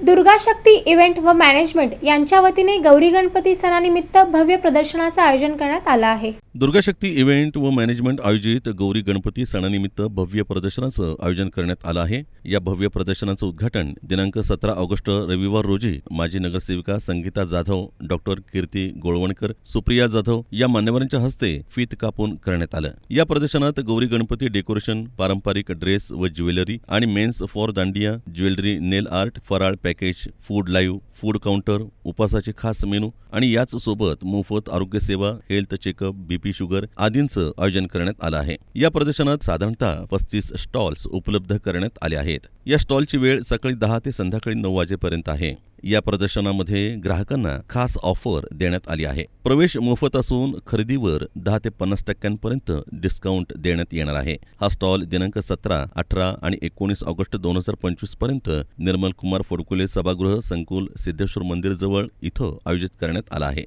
Durga Shakti event व management यांच्या वतीने गौरी गणपती सणानिमित्त भव्य प्रदर्शनाचं आयोजन करण्यात आलं आहे. दुर्गाशक्ती इव्हेंट व मॅनेजमेंट आयोजित गौरी गणपती सणानिमित्त भव्य प्रदर्शनाचं आयोजन करण्यात आलं आहे. या भव्य प्रदर्शनाचं उद्घाटन दिनांक सतरा ऑगस्ट रविवार रोजी माजी नगरसेविका संगीता जाधव डॉक्टर कीर्ती गोळवणकर सुप्रिया जाधव या मान्यवरांच्या हस्ते फीत कापून करण्यात आलं. या प्रदर्शनात गौरी गणपती डेकोरेशन पारंपरिक ड्रेस व ज्वेलरी आणि men's for dandiya jewellery nail art फराळ package food live food counter उपासाचे खास मेनू आणि याच सोबत मोफत आरोग्य सेवा हेल्थ चेकअप बीपी शुगर आदींचं आयोजन करण्यात आलं आहे. या प्रदर्शनात साधारणतः पस्तीस स्टॉल्स उपलब्ध करण्यात आले आहेत. या स्टॉलची वेळ सकाळी दहा ते संध्याकाळी नऊ वाजेपर्यंत आहे. या प्रदर्शनामध्ये ग्राहकांना खास ऑफर देण्यात आली आहे. प्रवेश मोफत असून खरेदीवर दहा ते पन्नास टक्क्यांपर्यंत डिस्काउंट देण्यात येणार आहे. हा स्टॉल दिनांक सतरा अठरा आणि एकोणीस ऑगस्ट दोन हजार पंचवीसपर्यंत निर्मल कुमार फडकुले सभागृह संकुल सिद्धेश्वर मंदिर जवळ इथं आयोजित करण्यात आला आहे.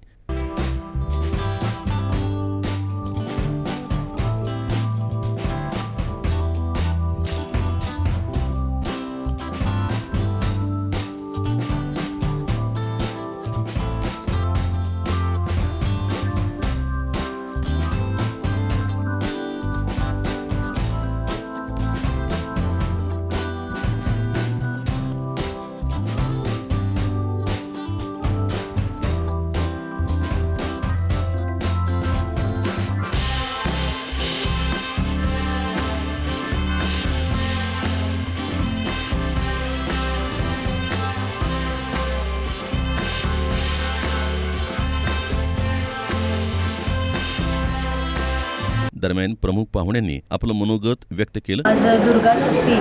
दरम्यान प्रमुख पाहुण्यांनी आपलं मनोगत व्यक्त केलं. आज दुर्गा शक्ती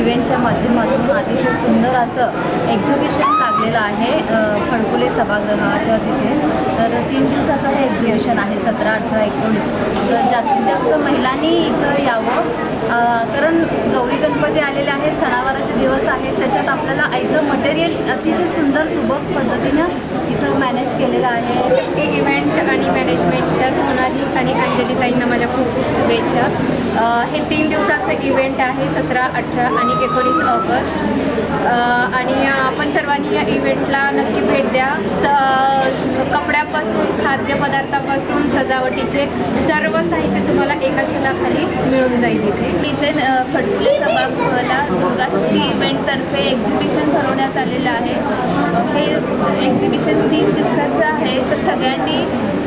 इव्हेंटच्या माध्यमातून अतिशय सुंदर असं एक्झिबिशन लागलेलं आहे फडक फडकुले सभागृहाच्या तिथे. तर तीन दिवसाचं हे एक्झिबिशन आहे सतरा अठरा एकोणीस. तर जास्तीत जास्त महिलांनी इथं यावं. कारण गौरी गणपती आलेले आहेत सणावाराचे दिवस आहेत. त्याच्यात आपल्याला आयतं मटेरियल अतिशय सुंदर सुबक पद्धतीनं इथं मॅनेज केलेलं आहे. इव्हेंट आणि मॅनेजमेंटच्या सोनाली आणि अंजलीताईंना माझ्या खूप खूप शुभेच्छा. हे तीन दिवसाचं इव्हेंट आहे सतरा अठरा आणि एकोणीस ऑगस्ट. आणि आपण सर्वांनी या इव्हेंटला नक्की भेट द्या. स कपड्यापासून खाद्यपदार्थापासून सजावटीचे सर्व साहित्य तुम्हाला एका छताखाली मिळून जाईल इथे. इथे अ, सभागृहाला दुर्गा शक्ती इव्हेंटतर्फे एक्झिबिशन भरवण्यात आलेलं आहे. हे एक्झिबिशन तीन दिवसाचं आहे. तर सगळ्यांनी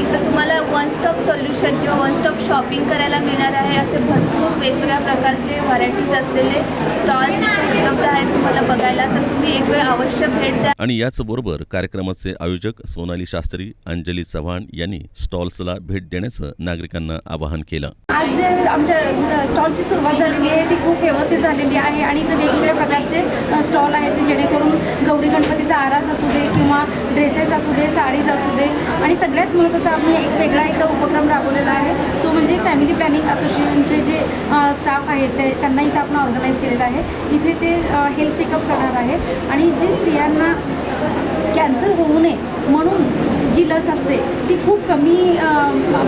इथं तुम्हाला वन स्टॉप सोल्युशन किंवा वन स्टॉप शॉपिंग करायला मिळणार आहे असे भरपूर वेगवेगळ्या प्रकारचे व्हरायटीज असलेले स्टॉल्स इथे उपलब्ध आहेत तुम्हाला बघायला. तर तुम्ही एक वेळ अवश्य भेट द्या. आणि याचबरोबर कार्यक्रमाचे आयोजक सोनाली शास्त्री अंजली चव्हाण यांनी स्टॉल्सला भेट देण्याचं नागरिकांना आवाहन केलं. आज जे आमच्या स्टॉलची सुरुवात झालेली आहे ती खूप व्यवस्थित झालेली आहे आणि इथं वेगवेगळ्या प्रकारचे स्टॉल आहेत जेणेकरून गौरी गणपतीचा आरास असू दे किंवा ड्रेसेस असू दे साडीज असू दे आणि सगळ्यात महत्त्वाचा आम्ही एक वेगळा इथं उपक्रम राबवलेला आहे. तो म्हणजे फॅमिली प्लॅनिंग असोसिएशनचे जे स्टाफ आहेत ते त्यांना इथं आपण ऑर्गनाईज केलेलं आहे. इथे ते हेल्थ चेकअप करणार आहेत. आणि जे स्त्रियांना कॅन्सर होऊ नये म्हणून जी लस असते ती खूप कमी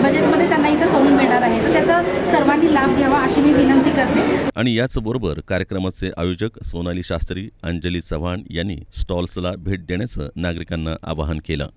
बजेटमध्ये त्यांना इथं करून मिळणार आहे. तर त्याचा सर्वांनी लाभ घ्यावा अशी मी विनंती करते. आणि याचबरोबर कार्यक्रमाचे आयोजक सोनाली शास्त्री अंजली चव्हाण यांनी स्टॉल्सला भेट देण्याचं नागरिकांना आवाहन केलं.